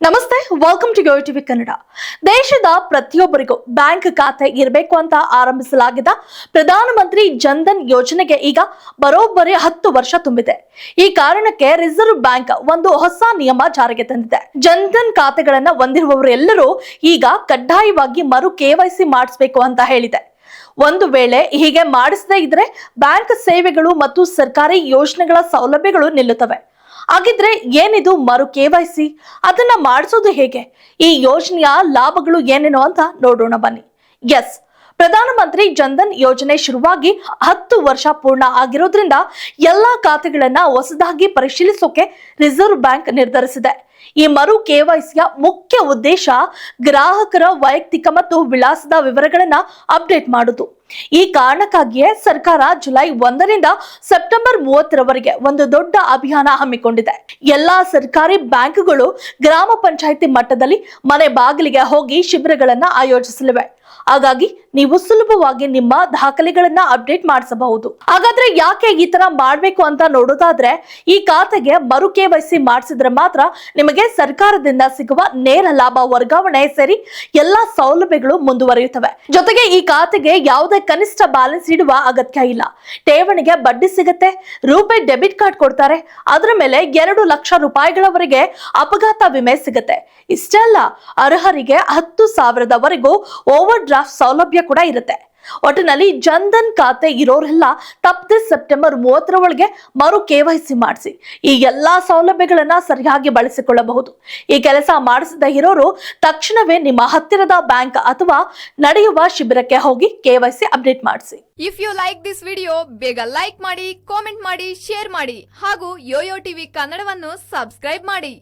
ನಮಸ್ತೆ welcome to TV Kannada ದೇಶದ ಪ್ರತಿಯೊಬ್ಬರಿಗೂ ಬ್ಯಾಂಕ್ ಖಾತೆ ಇರಬೇಕು ಅಂತ ಆರಂಭಿಸಲಾಗಿದ್ದ ಪ್ರಧಾನಮಂತ್ರಿ ಜನ್ಧನ್ ಯೋಜನೆಗೆ ಈಗ ಬರೋಬ್ಬರಿ ಹತ್ತು ವರ್ಷ ತುಂಬಿದೆ. ಈ ಕಾರಣಕ್ಕೆ ರಿಸರ್ವ್ ಬ್ಯಾಂಕ್ ಒಂದು ಹೊಸ ನಿಯಮ ಜಾರಿಗೆ ತಂದಿದೆ. ಜನ್ಧನ್ ಖಾತೆಗಳನ್ನ ಹೊಂದಿರುವವರೆಲ್ಲರೂ ಈಗ ಕಡ್ಡಾಯವಾಗಿ ಮರು ಕೆವೈಸಿ ಮಾಡಿಸಬೇಕು ಅಂತ ಹೇಳಿದೆ. ಒಂದು ವೇಳೆ ಹೀಗೆ ಮಾಡಿಸದೇ ಇದ್ರೆ ಬ್ಯಾಂಕ್ ಸೇವೆಗಳು ಮತ್ತು ಸರ್ಕಾರಿ ಯೋಜನೆಗಳ ಸೌಲಭ್ಯಗಳು ನಿಲ್ಲುತ್ತವೆ. ಹಾಗಿದ್ರೆ ಏನಿದು ಮರು ಕೆ ವೈ ಸಿ? ಅದನ್ನ ಮಾಡಿಸೋದು ಹೇಗೆ? ಈ ಯೋಜನೆಯ ಲಾಭಗಳು ಏನೇನು ಅಂತ ನೋಡೋಣ ಬನ್ನಿ. ಎಸ್, ಪ್ರಧಾನಮಂತ್ರಿ ಜನ್ಧನ್ ಯೋಜನೆ ಶುರುವಾಗಿ ಹತ್ತು ವರ್ಷ ಪೂರ್ಣ ಆಗಿರೋದ್ರಿಂದ ಎಲ್ಲಾ ಖಾತೆಗಳನ್ನ ಹೊಸದಾಗಿ ಪರಿಶೀಲಿಸೋಕೆ ರಿಸರ್ವ್ ಬ್ಯಾಂಕ್ ನಿರ್ಧರಿಸಿದೆ. ಈ ಮರು ಕೆವೈಸಿಯ ಮುಖ್ಯ ಉದ್ದೇಶ ಗ್ರಾಹಕರ ವೈಯಕ್ತಿಕ ಮತ್ತು ವಿಳಾಸದ ವಿವರಗಳನ್ನ ಅಪ್ಡೇಟ್ ಮಾಡುದು. ಈ ಕಾರಣಕ್ಕಾಗಿಯೇ ಸರ್ಕಾರ ಜುಲೈ ಒಂದರಿಂದ ಸೆಪ್ಟೆಂಬರ್ ಮೂವತ್ತರವರೆಗೆ ಒಂದು ದೊಡ್ಡ ಅಭಿಯಾನ ಹಮ್ಮಿಕೊಂಡಿದೆ. ಎಲ್ಲಾ ಸರ್ಕಾರಿ ಬ್ಯಾಂಕ್ಗಳು ಗ್ರಾಮ ಪಂಚಾಯಿತಿ ಮಟ್ಟದಲ್ಲಿ ಮನೆ ಬಾಗಿಲಿಗೆ ಹೋಗಿ ಶಿಬಿರಗಳನ್ನ ಆಯೋಜಿಸಲಿವೆ. ಹಾಗಾಗಿ ನೀವು ಸುಲಭವಾಗಿ ನಿಮ್ಮ ದಾಖಲೆಗಳನ್ನ ಅಪ್ಡೇಟ್ ಮಾಡಿಸಬಹುದು. ಹಾಗಾದ್ರೆ ಯಾಕೆ ಈ ತರ ಮಾಡ್ಬೇಕು ಅಂತ ನೋಡೋದಾದ್ರೆ, ಈ ಖಾತೆಗೆ ಮರು ಕೆವೈಸಿ ಮಾಡಿಸಿದ್ರೆ ಮಾತ್ರ ನಿಮಗೆ ಸರ್ಕಾರದಿಂದ ಸಿಗುವ ನೇರ ಲಾಭ ವರ್ಗಾವಣೆ ಸೇರಿ ಎಲ್ಲಾ ಸೌಲಭ್ಯಗಳು ಮುಂದುವರಿಯುತ್ತವೆ. ಜೊತೆಗೆ ಈ ಖಾತೆಗೆ ಯಾವುದೇ ಕನಿಷ್ಠ ಬ್ಯಾಲೆನ್ಸ್ ಇಡುವ ಅಗತ್ಯ ಇಲ್ಲ. ಠೇವಣಿಗೆ ಬಡ್ಡಿ ಸಿಗುತ್ತೆ, ರೂಪೆ ಡೆಬಿಟ್ ಕಾರ್ಡ್ ಕೊಡ್ತಾರೆ, ಅದರ ಮೇಲೆ ಎರಡು ಲಕ್ಷ ರೂಪಾಯಿಗಳವರೆಗೆ ಅಪಘಾತ ವಿಮೆ ಸಿಗುತ್ತೆ. ಇಷ್ಟೇ ಅಲ್ಲ, ಅರ್ಹರಿಗೆ ಹತ್ತು ಸಾವಿರದವರೆಗೂ ಓವರ್ ಡ್ರಾಫ್ಟ್ ಸೌಲಭ್ಯ ಕೂಡ ಇರುತ್ತೆ. ಒಟ್ಟಿನಲ್ಲಿ ಜನ್ಧನ್ ಖಾತೆ ಇರೋರೆಲ್ಲ ತಪ್ಪದೆ ಸೆಪ್ಟೆಂಬರ್ ಮೂವತ್ತರ ಒಳಗೆ ಮರು ಕೆವೈಸಿ ಮಾಡಿಸಿ. ಈ ಎಲ್ಲಾ ಸೌಲಭ್ಯಗಳನ್ನ ಸರಿಯಾಗಿ ಬಳಸಿಕೊಳ್ಳಬಹುದು. ಈ ಕೆಲಸ ಮಾಡಿಸಿದ ಇರೋರು ತಕ್ಷಣವೇ ನಿಮ್ಮ ಹತ್ತಿರದ ಬ್ಯಾಂಕ್ ಅಥವಾ ನಡೆಯುವ ಶಿಬಿರಕ್ಕೆ ಹೋಗಿ ಕೆವೈಸಿ ಅಪ್ಡೇಟ್ ಮಾಡಿಸಿ. If you like this video ಬೇಗ ಲೈಕ್ ಮಾಡಿ ಕಾಮೆಂಟ್ ಮಾಡಿ ಶೇರ್ ಮಾಡಿ ಹಾಗೂ ಯೋಯೋ ಟಿವಿ ಕನ್ನಡವನ್ನು ಸಬ್ಸ್ಕ್ರೈಬ್ ಮಾಡಿ.